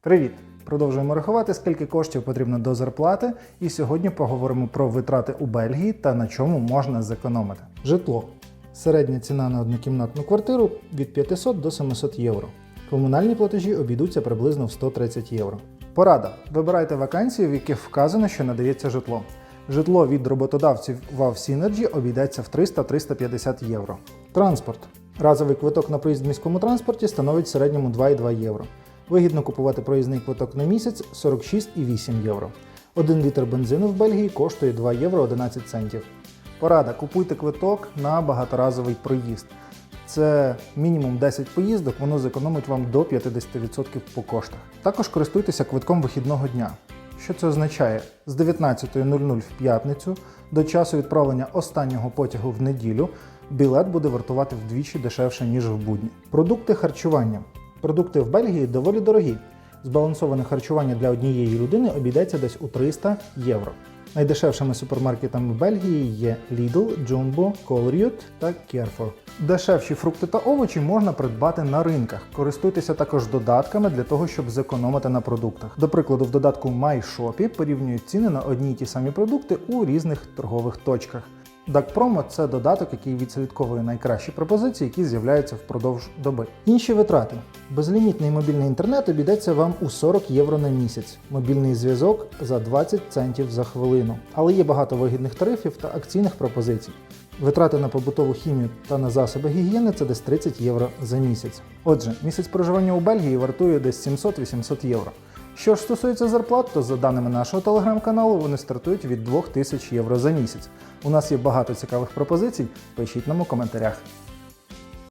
Привіт! Продовжуємо рахувати, скільки коштів потрібно до зарплати, і сьогодні поговоримо про витрати у Бельгії та на чому можна зекономити. Житло. Середня ціна на однокімнатну квартиру від 500 до 700 євро. Комунальні платежі обійдуться приблизно в 130 євро. Порада. Вибирайте вакансії, в яких вказано, що надається житло. Житло від роботодавців Wow Synergy обійдеться в 300-350 євро. Транспорт. Разовий квиток на проїзд в міському транспорті становить в середньому 2,2 євро. Вигідно купувати проїзний квиток на місяць 46,8 євро. Один літр бензину в Бельгії коштує 2 євро 11 центів. Порада: купуйте квиток на багаторазовий проїзд. Це мінімум 10 поїздок, воно зекономить вам до 50% по коштах. Також користуйтеся квитком вихідного дня. Що це означає? З 19.00 в п'ятницю до часу відправлення останнього потягу в неділю білет буде вартувати вдвічі дешевше, ніж в будні. Продукти харчування. Продукти в Бельгії доволі дорогі. Збалансоване харчування для однієї людини обійдеться десь у 300 євро. Найдешевшими супермаркетами Бельгії є Lidl, Jumbo, Colruyt та Carrefour. Дешевші фрукти та овочі можна придбати на ринках. Користуйтеся також додатками для того, щоб зекономити на продуктах. До прикладу, в додатку MyShop порівнюють ціни на одні й ті самі продукти у різних торгових точках. DuckPromo – це додаток, який відслідковує найкращі пропозиції, які з'являються впродовж доби. Інші витрати. Безлімітний мобільний інтернет обійдеться вам у 40 євро на місяць, мобільний зв'язок за 20 центів за хвилину. Але є багато вигідних тарифів та акційних пропозицій. Витрати на побутову хімію та на засоби гігієни це десь 30 євро за місяць. Отже, місяць проживання у Бельгії вартує десь 700-800 євро. Що ж стосується зарплат, то за даними нашого телеграм-каналу вони стартують від 2000 євро за місяць. У нас є багато цікавих пропозицій. Пишіть нам у коментарях.